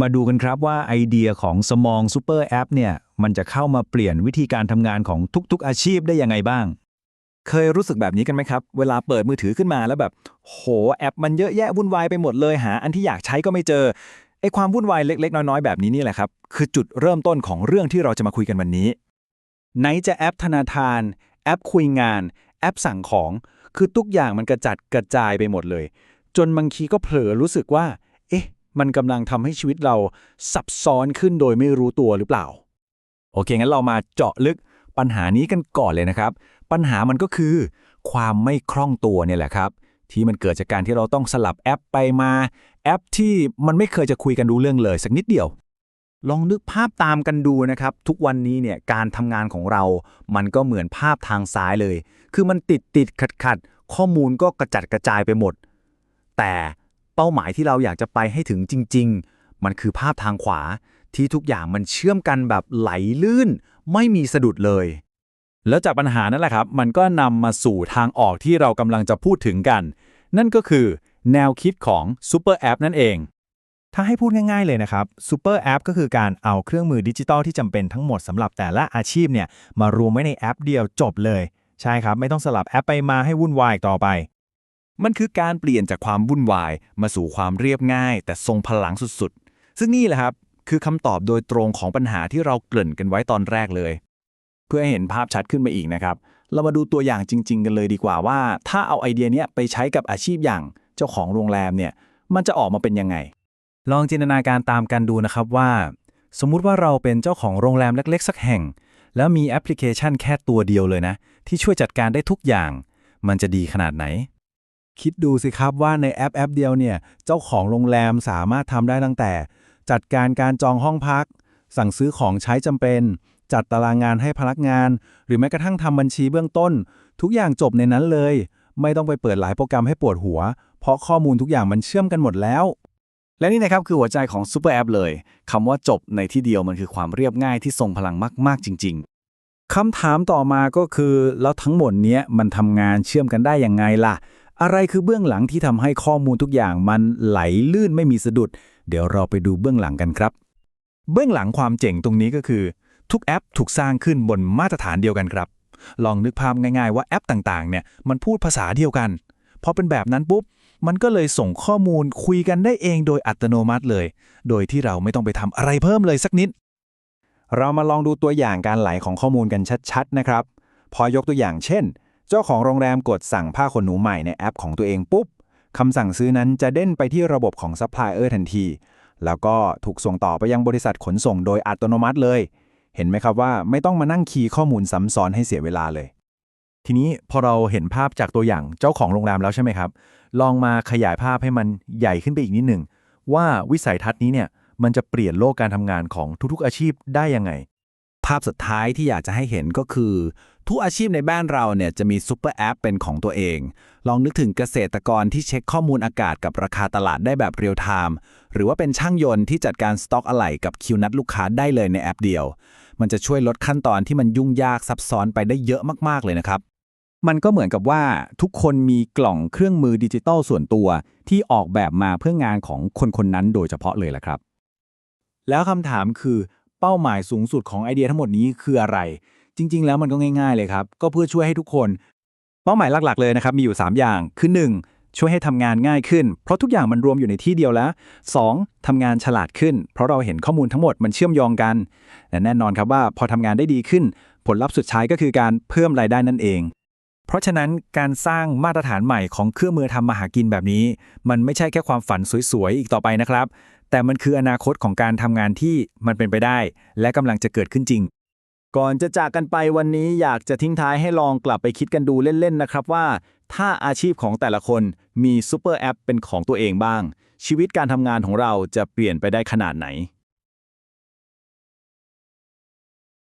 มาดูกันครับว่าไอเดียของสมองซูเปอร์แอปเนี่ยมันจะเข้ามาเปลี่ยนวิธีการทำงานของทุกๆอาชีพได้ยังไงบ้าง เคยรู้สึกแบบนี้กันไหมครับ เวลาเปิดมือถือขึ้นมาแล้วแบบ โหแอปมันเยอะแยะวุ่นวายไปหมดเลยหา อันที่อยากใช้ก็ไม่เจอไอความวุ่นวายเล็กๆ น้อยๆ แบบนี้นี่แหละครับ คือจุดเริ่มต้นของเรื่องที่เราจะมาคุยกันวันนี้ ไหนจะแอปธนาคาร แอปคุยงาน แอปสั่งของ คือทุกอย่างมันกระจัดกระจายไปหมดเลย จนบางทีก็เผลอรู้สึกว่า เอ๊ะ มันกำลังทำให้ชีวิตเราซับซ้อนขึ้นโดยไม่รู้ตัวหรือเปล่า โอเค งั้นเรามาเจาะลึกปัญหานี้กันก่อนเลยนะครับ ปัญหามันก็คือ ความไม่คล่องตัวเนี่ยแหละครับ ที่มันเกิดจากการที่เราต้องสลับแอปไปมา แอปที่มันไม่เคยจะคุยกันรู้เรื่องเลย สักนิดเดียว ลองนึกภาพตามกันดูนะครับ ทุกวันนี้เนี่ยการทำงานของเรา มันก็เหมือนภาพทางซ้ายเลย คือมันติดติดขัดขัดข้อมูลก็กระจัดกระจายไปหมด แต่ เป้าหมายที่เราอยากจะไปให้ถึงจริง ๆ มันคือภาพทางขวาที่ทุกอย่างมันเชื่อมกันแบบไหลลื่น ไม่มีสะดุดเลย แล้วจากปัญหานั่นแหละครับ มันก็นำมาสู่ทางออกที่เรากำลังจะพูดถึงกัน นั่นก็คือแนวคิดของซูเปอร์แอปนั่นเอง ถ้าให้พูดง่ายๆเลยนะครับซูเปอร์แอปก็คือการเอาเครื่องมือดิจิตอลที่จำเป็นทั้งหมดสำหรับแต่ละอาชีพเนี่ยมารวมไว้ในแอปเดียวจบเลย ใช่ครับ ไม่ต้องสลับแอปไปมาให้วุ่นวายอีกต่อไป มันคือการเปลี่ยนจากความวุ่นวายมาสู่ความเรียบง่าย แต่ทรงพลังสุดๆ ซึ่งนี่แหละครับ คือคำตอบโดยตรงของปัญหาที่เราเกริ่นกันไว้ตอนแรกเลย เพื่อให้เห็นภาพชัดขึ้นไปอีกนะครับ เรามาดูตัวอย่างจริง ๆ กันเลยดีกว่าว่า ถ้าเอาไอเดียนี้ไปใช้กับอาชีพอย่างเจ้าของโรงแรมเนี่ยมันจะออกมาเป็นยังไง ลองจินตนาการตามกันดูนะครับว่า สมมุติว่าเราเป็นเจ้าของโรงแรมเล็ก ๆ สักแห่ง แล้วมีแอปพลิเคชันแค่ตัวเดียวเลยนะ ที่ช่วยจัดการได้ทุกอย่าง มันจะดีขนาดไหน คิดดูสิครับว่าในแอปแอปเดียวเนี่ย เจ้าของโรงแรมสามารถทำได้ตั้งแต่ จัดการการจองห้องพัก สั่งซื้อของใช้จำเป็น จัดตารางงานให้พนักงาน หรือแม้กระทั่งทำบัญชีเบื้องต้น ทุกอย่างจบในนั้นเลย ไม่ต้องไปเปิดหลายโปรแกรมให้ปวดหัว เพราะข้อมูลทุกอย่างมันเชื่อมกันหมดแล้ว และนี่นะครับคือหัวใจของซูเปอร์แอปเลยคำว่าจบในที่เดียวมันคือความเรียบง่ายที่ทรงพลังมาก ๆ จริง ๆคำถามต่อมาก็คือ แล้วทั้งหมดเนี้ยมันทำงานเชื่อมกันได้ยังไงล่ะ อะไรคือเบื้องหลังที่ทำให้ข้อมูลทุกอย่างมันไหลลื่นไม่มีสะดุด เดี๋ยวเราไปดูเบื้องหลังกันครับ เบื้องหลังความเจ๋งตรงนี้ก็คือ ทุกแอปถูกสร้างขึ้นบนมาตรฐานเดียวกันครับ ลองนึกภาพง่ายๆว่าแอปต่างๆ เนี่ยมันพูดภาษาเดียวกันพอเป็นแบบนั้นปุ๊บมันก็เลยส่งข้อมูลคุยกันได้เองโดยอัตโนมัติเลย โดยที่เราไม่ต้องไปทำอะไรเพิ่มเลยสักนิด เรามาลองดูตัวอย่างการไหลของข้อมูลกันชัดๆนะครับ พอยกตัวอย่างเช่น เจ้าของโรงแรมกดสั่งผ้าขนหนูใหม่ในแอปของตัวเองปุ๊บคำสั่งซื้อนั้นจะเด้นไปที่ระบบของซัพพลายเออร์ทันที แล้วก็ถูกส่งต่อไปยังบริษัทขนส่งโดยอัตโนมัติเลย เห็นไหมครับว่าไม่ต้องมานั่งคีย์ข้อมูลซ้ำซ้อนให้เสียเวลาเลย ทีนี้พอเราเห็นภาพจากตัวอย่างเจ้าของโรงแรมแล้วใช่ไหมครับ ลองมาขยายภาพให้มันใหญ่ขึ้นไปอีกนิดหนึ่งว่าวิสัยทัศน์นี้เนี่ยมันจะเปลี่ยนโลกการทำงานของทุกๆอาชีพได้ยังไง ภาพสุดท้ายที่อยากจะให้เห็นก็คือ ทุกอาชีพในบ้านเราเนี่ยจะมีซูเปอร์แอปเป็นของตัวเอง ลองนึกถึงเกษตรกรที่เช็คข้อมูลอากาศกับราคาตลาดได้แบบเรียลไทม์หรือว่าเป็นช่างยนต์ที่จัดการสต็อกอะไหล่กับคิวนัดลูกค้าได้เลยในแอปเดียว มันจะช่วยลดขั้นตอนที่มันยุ่งยากซับซ้อนไปได้เยอะมากๆเลยนะครับ มันก็เหมือนกับว่าทุกคนมีกล่องเครื่องมือดิจิตอลส่วนตัว ที่ออกแบบมาเพื่องานของคนคนนั้นโดยเฉพาะเลยแหละครับ แล้วคำถามคือเป้าหมายสูงสุดของไอเดียทั้งหมดนี้คืออะไร จริง ๆ แล้วมันก็ง่ายๆเลยครับ ก็เพื่อช่วยให้ทุกคน เป้าหมายหลักๆ เลยนะครับมีอยู่ 3 อย่างคือ 1. ช่วยให้ทำงานง่ายขึ้น เพราะทุกอย่างมันรวมอยู่ในที่เดียวแล้ว 2. ทำงานฉลาดขึ้น เพราะเราเห็นข้อมูลทั้งหมดมันเชื่อมโยงกันและแน่นอนครับว่าพอทำงานได้ดีขึ้น ผลลัพธ์สุดท้ายก็คือการเพิ่มรายได้นั่นเอง เพราะฉะนั้นการสร้างมาตรฐานใหม่ของเครื่องมือทำมาหากินแบบนี้ มันไม่ใช่แค่ความฝันสวยๆอีกต่อไปนะครับ แต่มันคืออนาคตของการทำงานที่มันเป็นไปได้ และกำลังจะเกิดขึ้นจริง ก่อนจะจากกันไปวันนี้อยากจะทิ้งท้ายให้ลองกลับไปคิดกันดูเล่นๆนะครับว่า ถ้าอาชีพของแต่ละคนมีซูเปอร์แอปเป็นของตัวเองบ้าง ชีวิตการทำงานของเราจะเปลี่ยนไปได้ขนาดไหน